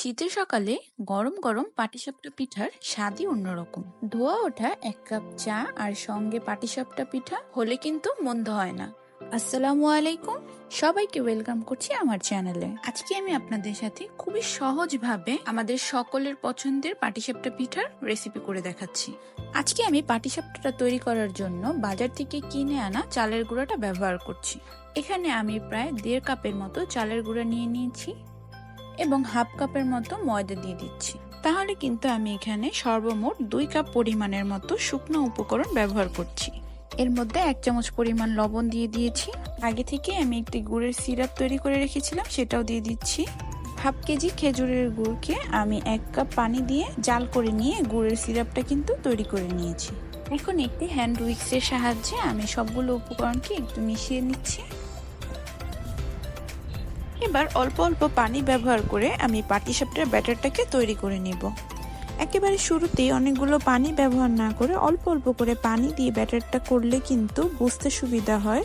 শীতের সকালে গরম গরম পাটিসাপটা পিঠার স্বাদই অন্যরকম। ধোয়া ওঠা এক কাপ চা আর সঙ্গে পাটিসাপটা পিঠা হলে কিন্তু মন্দ হয় না। আসসালামু আলাইকুম। সবাইকে ওয়েলকাম করছি আমার চ্যানেলে। আজকে আমি আপনাদের সাথে খুবই সহজভাবে আমাদের সকলের পছন্দের পাটিসাপটা পিঠার রেসিপি করে দেখাচ্ছি। আজকে আমি পাটিসাপটাটা তৈরি করার জন্য বাজার থেকে কিনে আনা চালের গুঁড়াটা ব্যবহার করছি। এখানে আমি প্রায় দেড় কাপের মতো চালের গুঁড়া নিয়ে নিয়েছি। এবং হাফ কাপের মতো ময়দা দিয়ে দিচ্ছি। তাহলে কিন্তু আমি এখানে সর্বমোট দুই কাপ পরিমাণের মতো শুকনো উপকরণ ব্যবহার করছি। এর মধ্যে এক চামচ পরিমাণ লবণ দিয়ে দিয়েছি। আগে থেকে আমি একটি গুড়ের সিরাপ তৈরি করে রেখেছিলাম, সেটাও দিয়ে দিচ্ছি। হাফ কেজি খেজুরের গুড়কে আমি এক কাপ পানি দিয়ে জাল করে নিয়ে গুড়ের সিরাপটা কিন্তু তৈরি করে নিয়েছি। এখন একটি হ্যান্ড উইক্সের সাহায্যে আমি সবগুলো উপকরণকে একটু মিশিয়ে নিচ্ছি। এবার অল্প অল্প পানি ব্যবহার করে আমি পাটিসাপটার ব্যাটারটাকে তৈরি করে নিব। একেবারে শুরুতেই অনেকগুলো পানি ব্যবহার না করে অল্প অল্প করে পানি দিয়ে ব্যাটারটা করলে কিন্তু বুঝতে সুবিধা হয়।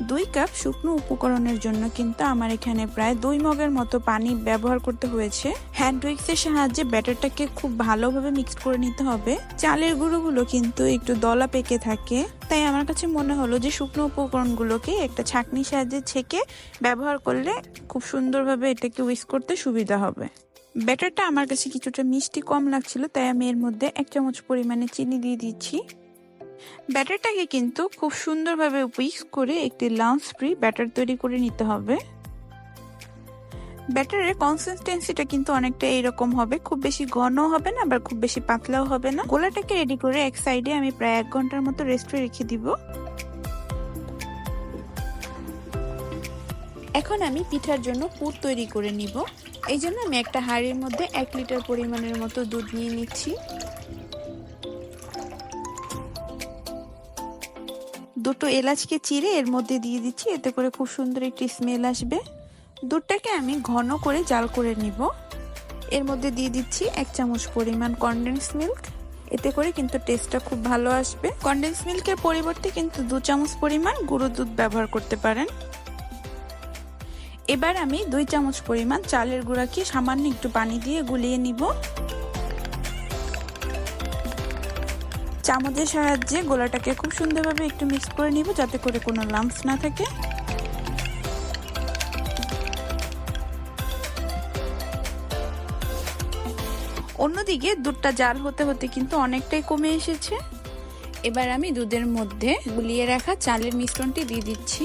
দুই কাপ শুকনো উপকরণের জন্য কিন্তু আমার এখানে প্রায় দুই মগের মতো পানি ব্যবহার করতে হয়েছে। হ্যান্ড উইক্সের সাহায্যে ব্যাটারটাকে খুব ভালোভাবে মিক্স করে নিতে হবে। চালের গুঁড়োগুলো কিন্তু একটু দলা পেকে থাকে। তাই আমার কাছে মনে হলো যে শুকনো উপকরণগুলোকে একটা ছাঁকনির সাহায্যে ছেঁকে ব্যবহার করলে খুব সুন্দরভাবে এটাকে উইক্স করতে সুবিধা হবে। ব্যাটারটা আমার কাছে কিছুটা মিষ্টি কম লাগছিল, তাই আমি এর মধ্যে এক চামচ পরিমাণে চিনি দিয়ে দিচ্ছি। ব্যাটারটাকে কিন্তু খুব সুন্দরভাবে উইক্স করে একটি লাঞ্চ ফ্রি ব্যাটার তৈরি করে নিতে হবে। ব্যাটারের কনসিস্টেন্সিটা কিন্তু অনেকটা এইরকম হবে। খুব বেশি ঘন হবে না, আবার খুব বেশি পাতলাও হবে না। গোলাটাকে রেডি করে এক সাইডে আমি প্রায় এক ঘণ্টার মতো রেস্টে রেখে দিব। এখন আমি পিঠার জন্য পুর তৈরি করে নিব। এই জন্য আমি একটা হাঁড়ির মধ্যে এক লিটার পরিমাণের মতো দুধ নিয়ে নিচ্ছি। দুটো এলাচকে চিড়ে এর মধ্যে দিয়ে দিচ্ছি, এতে করে খুব সুন্দর একটি স্মেল আসবে। দুধটাকে আমি ঘন করে জাল করে নিব। এর মধ্যে দিয়ে দিচ্ছি এক চামচ পরিমাণ কনডেন্স মিল্ক এতে করে কিন্তু টেস্টটা খুব ভালো আসবে। কনডেন্স মিল্কের পরিবর্তে কিন্তু দু চামচ পরিমাণ গুঁড়ো দুধ ব্যবহার করতে পারেন। এবার আমি দুই চামচ পরিমাণ চালের গুঁড়াকে সামান্য একটু পানি দিয়ে গুলিয়ে নিব। চামচের সাহায্যে গোলাটাকে খুব সুন্দরভাবে একটু মিক্স করে নিব যাতে করে কোনো লাম্পস না থাকে। অন্যদিকে দুধটা জাল হতে হতে কিন্তু অনেকটাই কমে এসেছে। এবার আমি দুধের মধ্যে গুলিয়ে রাখা চালের মিশ্রণটি দিয়ে দিচ্ছি।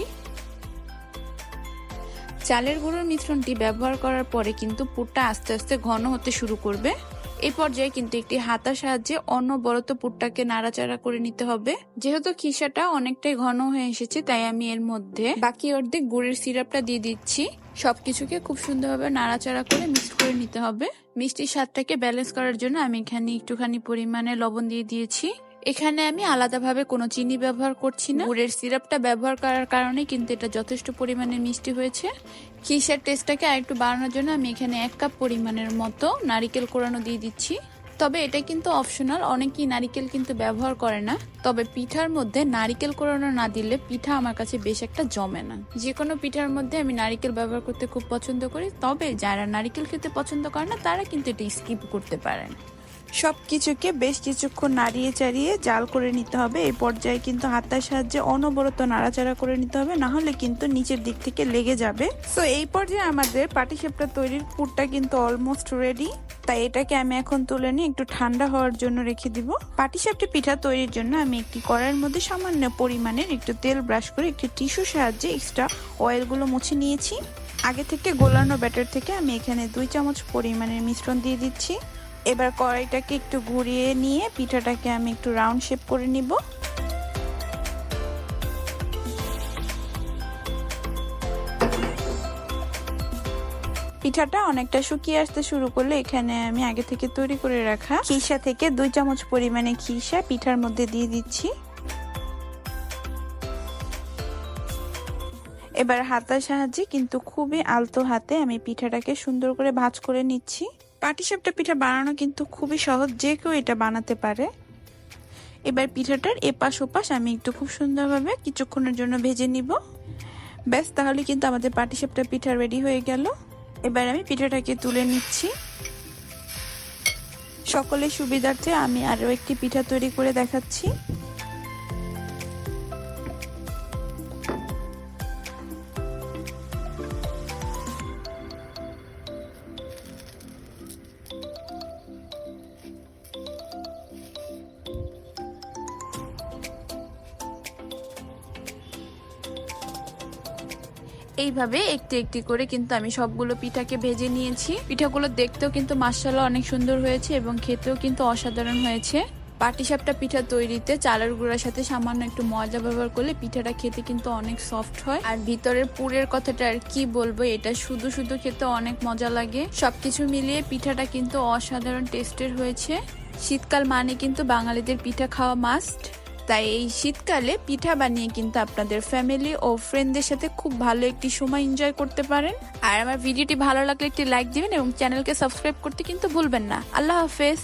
চালের গুঁড়োর মিশ্রণটি ব্যবহার করার পরে কিন্তু পুরটা আস্তে আস্তে ঘন হতে শুরু করবে। এই পর্যায়ে কিন্তু একটি হাতার সাহায্যে অনবরত পুরটাকে নাড়াচাড়া করে নিতে হবে। যেহেতু খিসাটা অনেকটাই ঘন হয়ে এসেছে, তাই আমি এর মধ্যে বাকি অর্ধেক গুড়ের সিরাপটা দিয়ে দিচ্ছি। সবকিছুকে খুব সুন্দরভাবে নাড়াচাড়া করে মিক্স করে নিতে হবে। মিষ্টির স্বাদটাকে ব্যালেন্স করার জন্য আমি এখানে একটুখানি পরিমাণে লবণ দিয়ে দিয়েছি। এখানে আমি আলাদাভাবে কোনো চিনি ব্যবহার করছি না। গুড়ের সিরাপটা ব্যবহার করার কারণে কিন্তু এটা যথেষ্ট পরিমাণে মিষ্টি হয়েছে। খিসের টেস্টটাকে আরেকটু বাড়ানোর জন্য আমি এখানে এক কাপ পরিমাণের মতো নারিকেল কোরানো দিয়ে দিচ্ছি। তবে এটা কিন্তু অপশনাল, অনেকেই নারিকেল কিন্তু ব্যবহার করে না। তবে পিঠার মধ্যে নারিকেল কোরানো না দিলে পিঠা আমার কাছে বেশ একটা জমে না। যে কোনো পিঠার মধ্যে আমি নারিকেল ব্যবহার করতে খুব পছন্দ করি, তবে যারা নারিকেল খেতে পছন্দ করে না, তারা কিন্তু এটা স্কিপ করতে পারেন সব কিছুকে বেশ কিছুক্ষণ নাড়িয়ে চাড়িয়ে জাল করে নিতে হবে। এই পর্যায়ে কিন্তু হাতার সাহায্যে অনবরত নাড়াচাড়া করে নিতে হবে, না হলে কিন্তু নিচের দিক থেকে লেগে যাবে। তো এই পর্যায়ে আমাদের পাটিসাপটা তৈরির পুরটা কিন্তু অলমোস্ট রেডি তাই এটাকে আমি এখন তুলে নিয়ে একটু ঠান্ডা হওয়ার জন্য রেখে দিব। পাটিসাপটা পিঠা তৈরির জন্য আমি একটি কড়াইয়ের মধ্যে সামান্য পরিমাণের একটু তেল ব্রাশ করে একটি টিস্যু সাহায্যে এক্সট্রা অয়েলগুলো মুছে নিয়েছি। আগে থেকে গোলানো ব্যাটার থেকে আমি এখানে দুই চামচ পরিমাণের মিশ্রণ দিয়ে দিচ্ছি। এবার কড়াইটাকে একটু ঘুরিয়ে নিয়ে পিঠাটাকে আমি একটু রাউন্ড শেপ করে নিব। পিঠাটা অনেকটা শুকিয়ে আসতে শুরু করলে এখানে আমি আগে থেকে তৈরি করে রাখা খিসা থেকে দুই চামচ পরিমাণে খিসা পিঠার মধ্যে দিয়ে দিচ্ছি। এবার হাতার সাহায্যে কিন্তু খুবই আলতো হাতে আমি পিঠাটাকে সুন্দর করে ভাজ করে নিচ্ছি। পাটিসাপটা পিঠা বানানো কিন্তু খুবই সহজ, যে কেউ এটা বানাতে পারে। এবার পিঠাটার এপাশ ওপাশ আমি একটু খুব সুন্দরভাবে কিছুক্ষণের জন্য ভেজে নিব। ব্যাস, তাহলে কিন্তু আমাদের পাটিসাপটা পিঠা রেডি হয়ে গেল। এবার আমি পিঠাটাকে তুলে নিচ্ছি। সকলের সুবিধার্থে আমি আরও একটি পিঠা তৈরি করে দেখাচ্ছি। এইভাবে একটি একটি করে কিন্তু আমি সবগুলো পিঠাকে ভেজে নিয়েছি। পিঠাগুলো দেখতেও কিন্তু মাসাল্লাহ অনেক সুন্দর হয়েছে এবং খেতেও কিন্তু অসাধারণ হয়েছে। পাটিসাপটা পিঠা তৈরিতে চালের গুঁড়ার সাথে সামান্য একটু ময়দা ব্যবহার করলে পিঠাটা খেতে কিন্তু অনেক সফট হয়। আর ভিতরের পুরের কথাটা আর কি বলব, এটা শুধু শুধু খেতে অনেক মজা লাগে। সবকিছু মিলিয়ে পিঠাটা কিন্তু অসাধারণ টেস্টের হয়েছে। শীতকাল মানে কিন্তু বাঙালিদের পিঠা খাওয়া মাস্ট। তাই এই শীতকালে পিঠা বানিয়ে কিন্তু আপনাদের ফ্যামিলি ও ফ্রেন্ডদের সাথে খুব ভালো একটি সময় এনজয় করতে পারেন। আর আমার ভিডিওটি ভালো লাগলে একটি লাইক দিবেন এবং চ্যানেলকে সাবস্ক্রাইব করতে কিন্তু ভুলবেন না। আল্লাহ হাফেজ।